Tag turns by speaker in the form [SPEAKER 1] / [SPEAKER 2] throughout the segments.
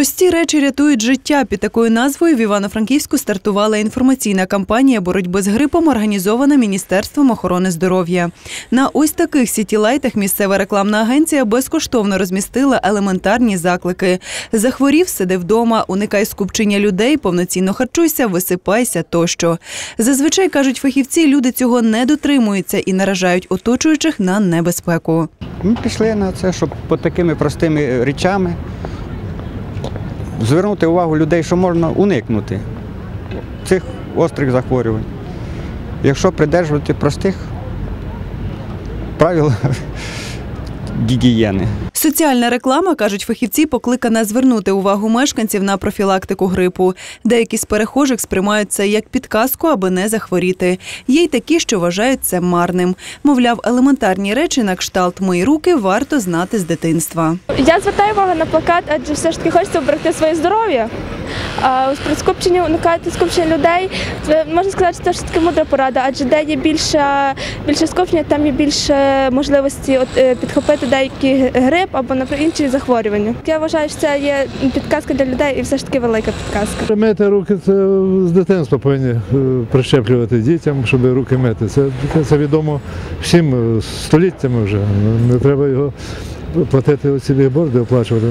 [SPEAKER 1] Прості речі рятують життя. Під такою назвою в Івано-Франківську стартувала інформаційна кампанія боротьби з грипом, організована Міністерством охорони здоров'я. На ось таких сітілайтах місцева рекламна агенція безкоштовно розмістила елементарні заклики: захворів, сиди вдома, уникай скупчення людей, повноцінно харчуйся, висипайся тощо. Зазвичай кажуть фахівці, люди цього не дотримуються і наражають оточуючих на небезпеку.
[SPEAKER 2] Ми пішли на це, щоб по такими простими речами звернути увагу людей, що можна уникнути цих острих захворювань. Якщо придержувати простих правил гігієни.
[SPEAKER 1] Соціальна реклама, кажуть фахівці, покликана звернути увагу мешканців на профілактику грипу. Деякі з перехожих сприймають це як підказку, аби не захворіти. Є й такі, що вважають це марним. Мовляв, елементарні речі на кшталт мої руки варто знати з дитинства.
[SPEAKER 3] Я звертаю увагу на плакат, адже все ж таки хочеться вберегти своє здоров'я. А при скупченні уникати скупчення людей. Це можна сказати, що це ж таки мудра порада, адже де є більше, більше скупчення, там є більше можливості от, е, підхопити деякий грип або наприклад, інші захворювання. Я вважаю, що це є підказка для людей і все ж таки велика підказка.
[SPEAKER 4] Мити руки це з дитинства повинні е, прищеплювати дітям, щоб руки мити. Це, це відомо всім е, століттями вже. Не треба його платити оці борди, оплачувати.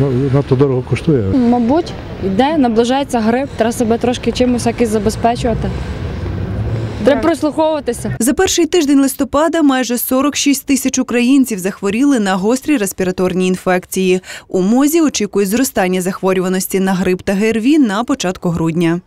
[SPEAKER 4] Ну, надто дорого коштує.
[SPEAKER 5] Мабуть, йде, наближається грип, треба себе трошки чимось якось забезпечувати. Треба прислуховуватися.
[SPEAKER 1] За перший тиждень листопада майже 46 тисяч українців захворіли на гострі респіраторні інфекції. У мозі очікують зростання захворюваності на грип та ГРВІ на початку грудня.